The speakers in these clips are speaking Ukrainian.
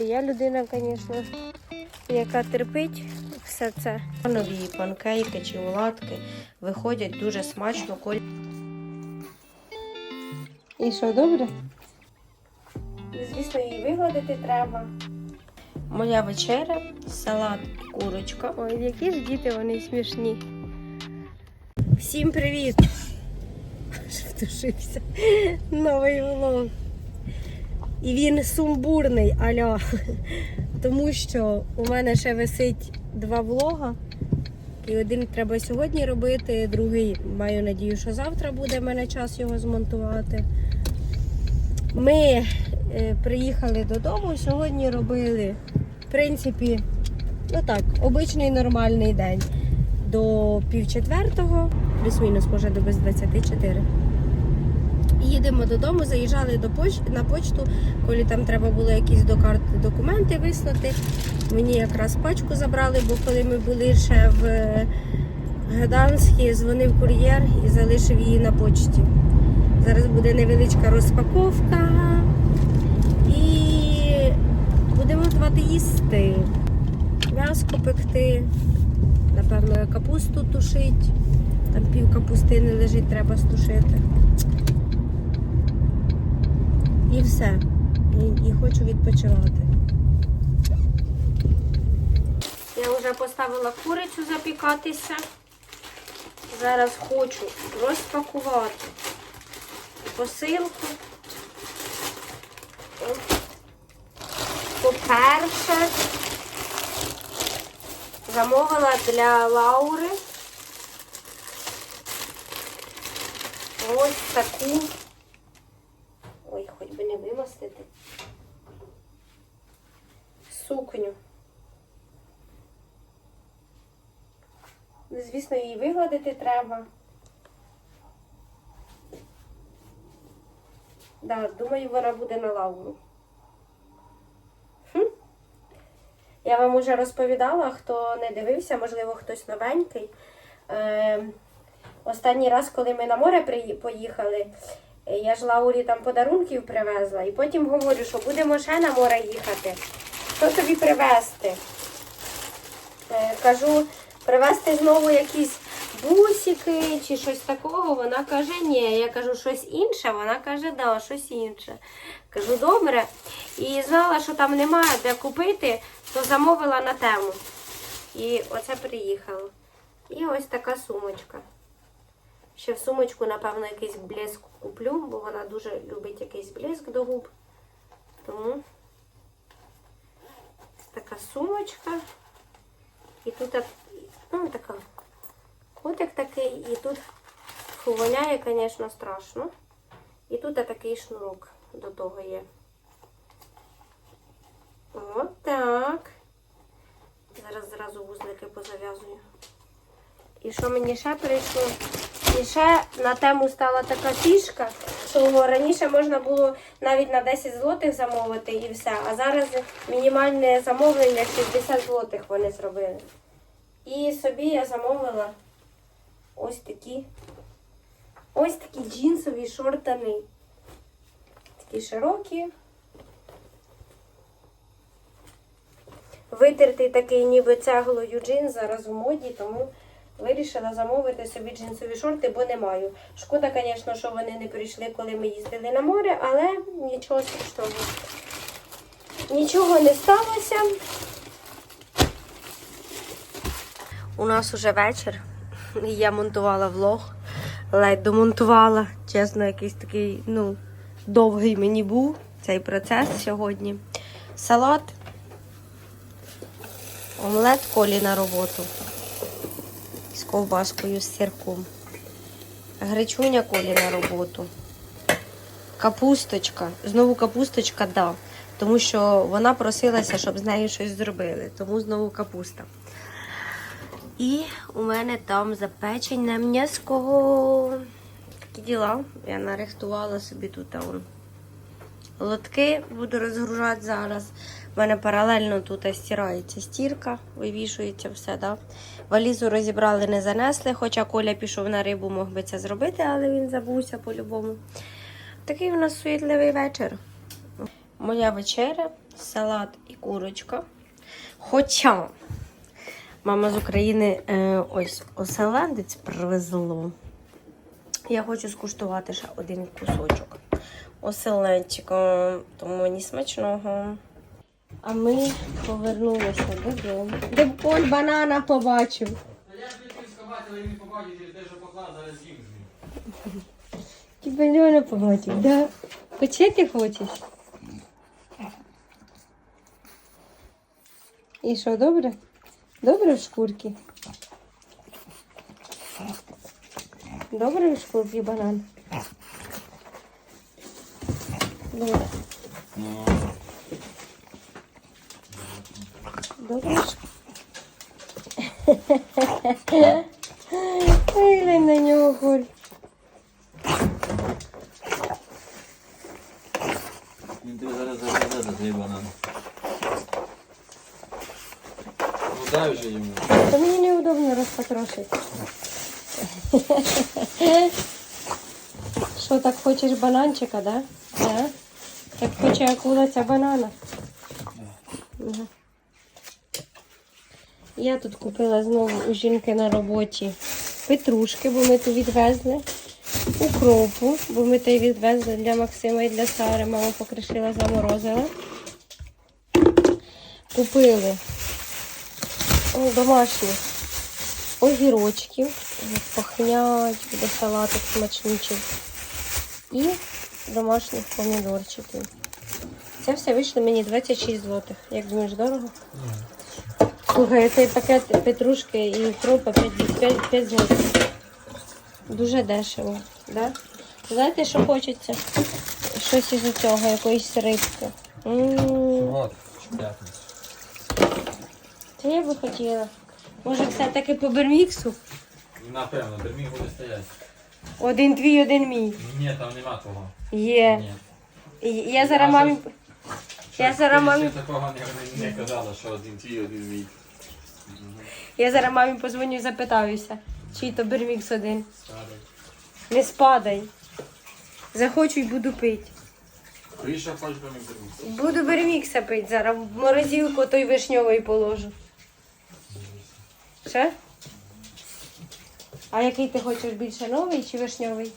Я людина, звісно, яка терпить все це. Нові панкейки чи оладки виходять дуже смачно. Коль... І що, добре? Звісно, її вигладити треба. Моя вечеря, салат, курочка. Ой, які ж діти вони смішні. Всім привіт! Втушився. Новий влог. І він сумбурний, аля. Тому що у мене ще висить два влога. І один треба сьогодні робити, другий маю надію, що завтра буде в мене час його змонтувати. Ми е, приїхали додому, сьогодні робили, в принципі, ну так, обичний нормальний день. До пів четвертого, плюс-мінус, може до без 24. Їдемо додому, заїжджали до поч... на почту, коли там треба було якісь до карти документи вислати. Мені якраз пачку забрали, бо коли ми були ще в е, Гданській, дзвонив кур'єр і залишив її на почті. Зараз буде невеличка розпаковка і будемо готувати їсти. М'яско пекти, напевно, капусту тушить. Там пів капустини лежить, треба стушити. І все. І, і хочу відпочивати. Я вже поставила курицю запікатися. Зараз хочу розпакувати посилку. По-перше, замовила для Лаури ось таку. Вимастити. Сукню. Ну, Звісно, її вигладити треба. Да, думаю, вона буде на лауру. Хм. Я вам уже розповідала, хто не дивився, можливо, хтось новенький. Е, останній раз, коли ми на море поїхали, я ж Лаурі там подарунків привезла. І потім говорю, що будемо ще на море їхати. Що тобі привезти? Е, кажу, привезти знову якісь бусики чи щось такого. Вона каже, ні. Я кажу, щось інше. Вона каже, да, щось інше. Кажу, добре. І знала, що там немає де купити, то замовила на тему. І оце приїхало. І ось така сумочка. Ще в сумочку, напевно, якийсь блиск куплю, бо вона дуже любить якийсь блиск до губ. Тому така сумочка. І тут ну, така котик такий, і тут воняє, звісно, страшно. І тут такий шнурок до того є. От так. Зараз зразу вузлики позав'язую. І що мені ще прийшло? І ще на тему стала така фішка, що раніше можна було навіть на 10 злотих замовити і все. А зараз мінімальне замовлення 60 злотих вони зробили. І собі я замовила ось такі ось такі джинсові шортани. Такі широкі. Витертий такий ніби цеглою джинс зараз у моді, тому вирішила замовити собі джинсові шорти, бо не маю. Шкода, звісно, що вони не прийшли, коли ми їздили на море, але нічого страшного. Нічого не сталося. У нас уже вечір. Я монтувала влог. Ледь домонтувала. Чесно, якийсь такий, ну, довгий мені був цей процес сьогодні. Салат. Омлет колі на роботу. З ковбаскою, з сирком. Гречуня колі на роботу. Капусточка. Знову капусточка, да. Тому що вона просилася, щоб з нею щось зробили. Тому знову капуста. І у мене там запечене м'яско. Такі діла. Я нарихтувала собі тут лотки, буду розгружати зараз. У мене паралельно тут стирається стірка, вивішується все. Да? Валізу розібрали, не занесли, хоча Коля пішов на рибу, мог би це зробити, але він забувся по-любому. Такий у нас суетливий вечір. Моя вечеря, салат і курочка. Хоча мама з України е, ось оселедець привезло. Я хочу скуштувати ще один кусочок оселедчика, тому мені смачного. А ми повернулися додому. Де он банана побачив. Та я ж не сховати, але він побачив, що те, що поклав, зараз він. Ти банана побачив, да? Хочети хочеш? І що, добре? Добре в шкурці? Добре в шкурці банан? Добре. Добре в шкурці? Ой, глянь на нього, Коль. Він тебе зараз завезе за цей банан. Ну дай вже йому. Та мені неудобно розпотрошити. Що, так хочеш бананчика, да? Да? Так хоче акула ця банана. Мгм. Я тут купила знову у жінки на роботі петрушки, бо ми тут відвезли. Укропу, бо ми той відвезли для Максима і для Сари. Мама покришила, заморозила. Купили о, домашні огірочки, пахнять, буде салатик смачничий. І домашніх помідорчиків. Це все вийшло мені 26 злотих. Як думаєш, дорого? Слухай, цей пакет петрушки і укропа 5, 5, 5 злотих. Дуже дешево. Да? Знаєте, що хочеться? Щось із цього, якоїсь рибки. М, От, п'ятниця. Це я би хотіла. Може, все-таки по берміксу? Напевно, термін буде стояти. Один твій, один мій. Ні, там нема того. Є. Ні. Я зараз мамі. Я зараз мамі. такого не, не казала, що один твій, один мій. Я зараз мамі позвоню і запитаюся, чий то бермікс один. Не спадай. Захочу і буду пити. Прийшов хоч би мій термін. Буду бермікса пити зараз. В морозилку той вишньовий положу. Ще? А який ти хочеш більше новий чи вишньовий?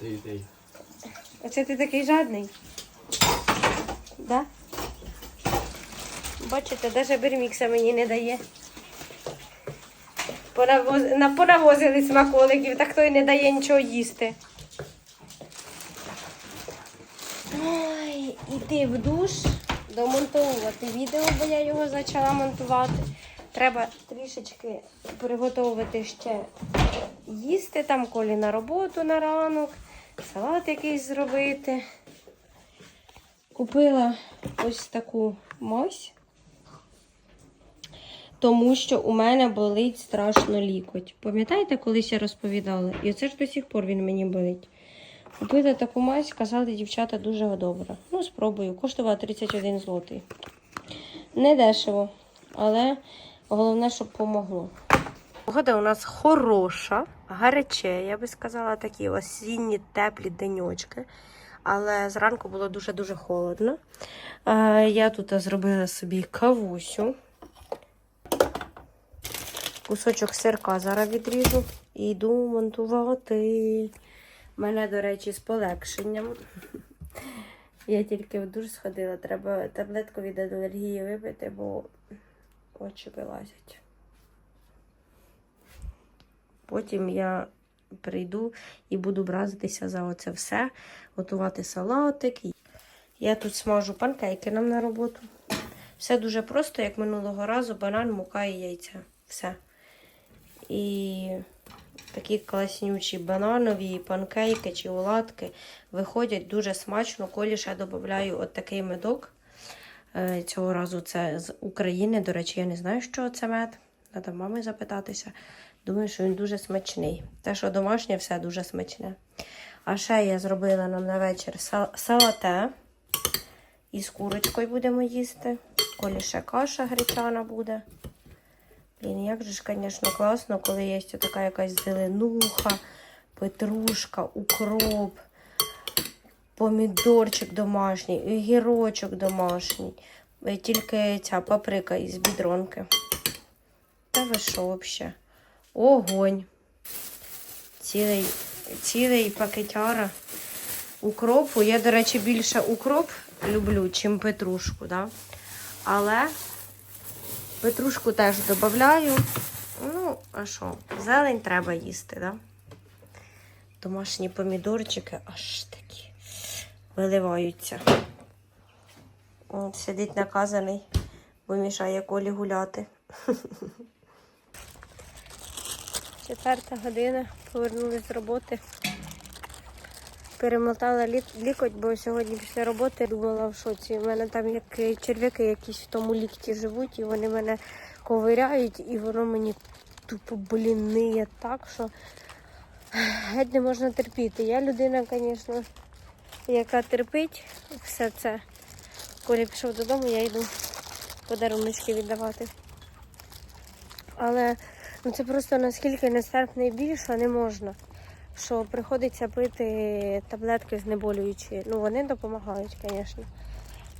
Ти, ти. Оце ти такий жадний. Да? Бачите, навіть бермікса мені не дає. Понавоз... Понавозили смаколиків, так той не дає нічого їсти. Ой, іти в душ, домонтовувати відео, бо я його почала монтувати. Треба трішечки приготувати ще їсти там, колі на роботу на ранок, салат якийсь зробити. Купила ось таку мазь, тому що у мене болить страшно лікоть. Пам'ятаєте, колись я розповідала? І оце ж до сих пор він мені болить. Купила таку мазь, казали дівчата дуже добре. Ну, спробую. Коштувала 31 злотий. Не дешево, але головне, щоб помогло. Погода у нас хороша, гаряче, я би сказала, такі осінні теплі деньочки. Але зранку було дуже-дуже холодно. Е, Я тут зробила собі кавусю. Кусочок сирка зараз відріжу і йду монтувати. Мене, до речі, з полегшенням. Я тільки в душ сходила, треба таблетку від алергії випити, бо очі вилазять. Потім я прийду і буду бразитися за оце все, готувати салатик. Я тут смажу панкейки нам на роботу. Все дуже просто, як минулого разу, банан, мука і яйця. Все. І такі класнючі бананові панкейки чи оладки виходять дуже смачно. Колі ще додаю от такий медок. Е, Цього разу це з України. До речі, я не знаю, що це мед. Треба мами запитатися. Думаю, що він дуже смачний. Те, що домашнє, все дуже смачне. А ще я зробила нам на вечір салате. І з курочкою будемо їсти. Колі ще каша гречана буде. Блін, як же ж, звісно, класно, коли є така якась зеленуха, петрушка, укроп. помідорчик домашній, і огірочок домашній. Тільки ця паприка із бідронки. Та ви що взагалі? Огонь. Цілий, цілий пакетяра укропу. Я, до речі, більше укроп люблю, чим петрушку, да? але петрушку теж додаю. Ну, а що, зелень треба їсти, да? Домашні помідорчики аж такі виливаються. Сидить наказаний, бо мішає колі гуляти. Четверта година, повернулись з роботи. Перемотала лі- лікоть, бо сьогодні після роботи думала в шоці. У мене там як черв'яки якісь в тому лікті живуть, і вони мене ковиряють, і воно мені тупо боліниє так, що геть не можна терпіти. Я людина, звісно, яка терпить все це. Коля пішов додому, я йду подаруночки віддавати. Але ну, це просто наскільки нестерпний біль, що не можна. Що приходиться пити таблетки знеболюючі. Ну, вони допомагають, звісно.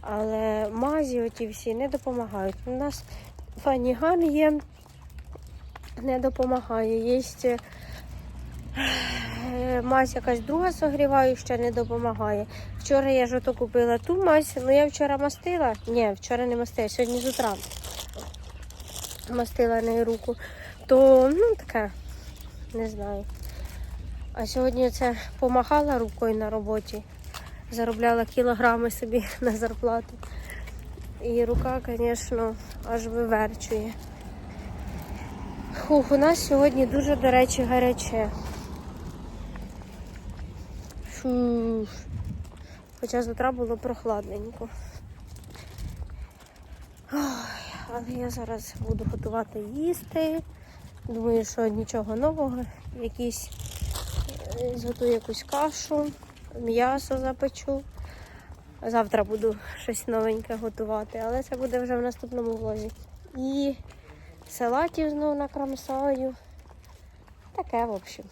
Але мазі оті всі не допомагають. У нас фаніган є, не допомагає. Є е, мазь якась друга согріваюча, не допомагає. Вчора я ж ото купила ту мазь, ну я вчора мастила. Ні, вчора не мастила, сьогодні з утра мастила нею руку. То ну таке, не знаю. А сьогодні це помахала рукою на роботі, заробляла кілограми собі на зарплату. І рука, звісно, аж виверчує. Хух, у нас сьогодні дуже, до речі, гаряче. Фух. Хоча з утра було прохладненько. Ой, але я зараз буду готувати їсти. Думаю, що нічого нового. Якісь зготую якусь кашу, м'ясо запечу. Завтра буду щось новеньке готувати, але це буде вже в наступному влозі. І салатів знову накрамсаю. Таке, в общем.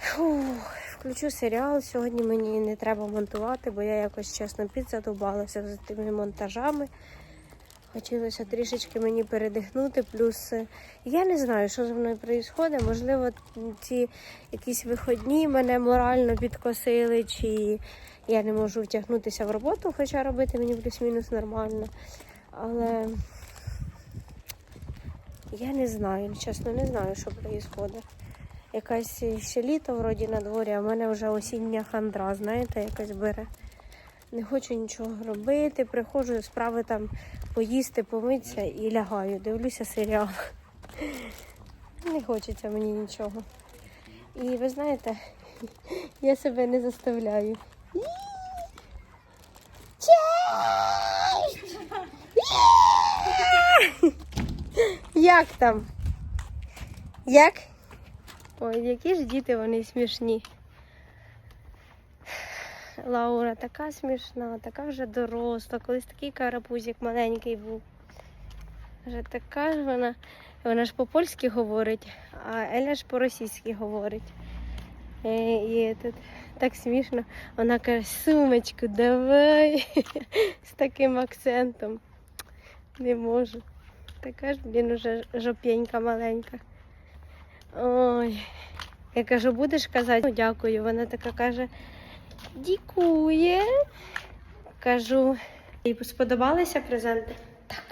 Фух, включу серіал. Сьогодні мені не треба монтувати, бо я якось чесно підзадовбалася з тими монтажами. Хотілося трішечки мені передихнути. Плюс е, я не знаю, що зі мною відбувається. Можливо, ці якісь виходні мене морально підкосили, чи я не можу втягнутися в роботу, хоча робити мені плюс-мінус нормально. Але я не знаю, чесно, не знаю, що відбувається. Якась ще літо вроді на дворі, а в мене вже осіння хандра, знаєте, якась бере. Не хочу нічого робити, приходжу справи там поїсти, помитися і лягаю. Дивлюся серіал. Не хочеться мені нічого. І ви знаєте, я себе не заставляю. Як там? Як? Ой, які ж діти вони смішні. Лаура така смішна, така вже доросла. Колись такий карапузик маленький був. Вже така ж вона. Вона ж по-польськи говорить, а Еля ж по-російськи говорить. Е, І тут так смішно. Вона каже, сумочку, давай. З таким акцентом. Не можу. Така ж, блін, уже жопенька маленька. Ой. Я кажу, будеш казати? Ну, дякую. Вона така каже, дякує. Кажу, їй сподобалися презенти? Так.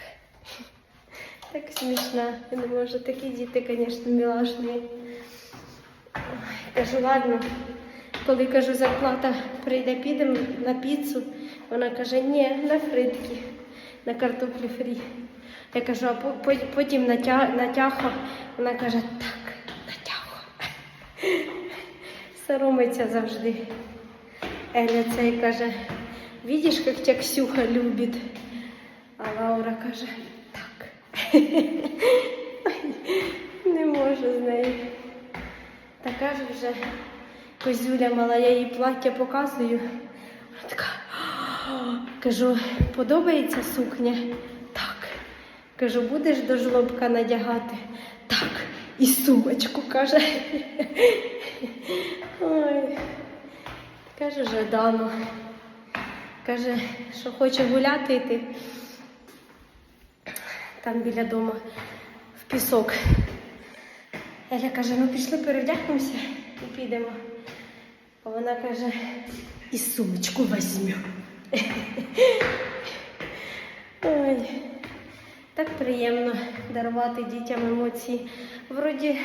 Так смішно. Я не можу. Такі діти, звісно, мілашні. Кажу, ладно. Коли кажу, зарплата прийде, підемо на піцу. Вона каже, ні, на фритки, на картоплі фрі. Я кажу, а по- по- потім на тяхо. Вона каже, так, на тяхо. Соромиться завжди. Еля цей каже, видиш, як тебя Ксюха любить. А Лаура каже, так. Не можу з нею. Така ж вже козюля мала, я їй плаття показую. Вона така. Кажу, подобається сукня? Так. Кажу, будеш до жлобка надягати? Так. І сумочку каже. Ой. Каже Жадано. Каже, що хоче гуляти йти. Там біля дому в пісок. Еля каже, ну пішли перевдягнемося і підемо. А вона каже, і сумочку візьму. Ой, так приємно дарувати дітям емоції. Вроді,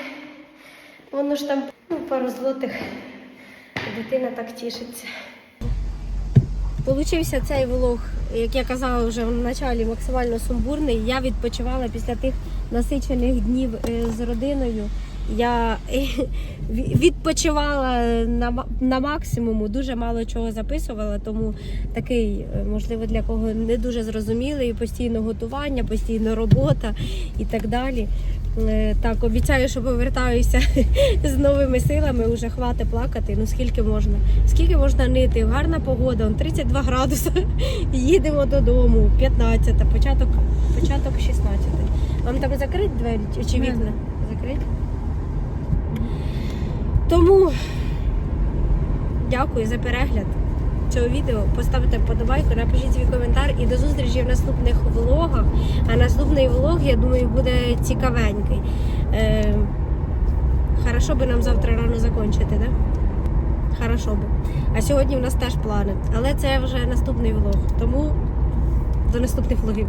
воно ж там ну, пару злотих. Дитина так тішиться. Получився цей влог, як я казала вже в началі, максимально сумбурний. Я відпочивала після тих насичених днів е, з родиною. Я е, відпочивала на, на максимуму, дуже мало чого записувала, тому такий, е, можливо, для кого не дуже зрозумілий, постійно готування, постійно робота і так далі. Е, Так, обіцяю, що повертаюся з новими силами, уже хватить плакати. Ну скільки можна? Скільки можна нити? Гарна погода, он 32 градуси. Їдемо додому, 15, початок, початок 16. Вам там закрить двері чи вікна? Закрить? Тому дякую за перегляд цього відео. Поставте вподобайку, напишіть свій коментар і до зустрічі в наступних влогах. А наступний влог, я думаю, буде цікавенький. Е, хорошо би нам завтра рано закончити, да? Хорошо би. А сьогодні в нас теж плани. Але це вже наступний влог. Тому до наступних влогів.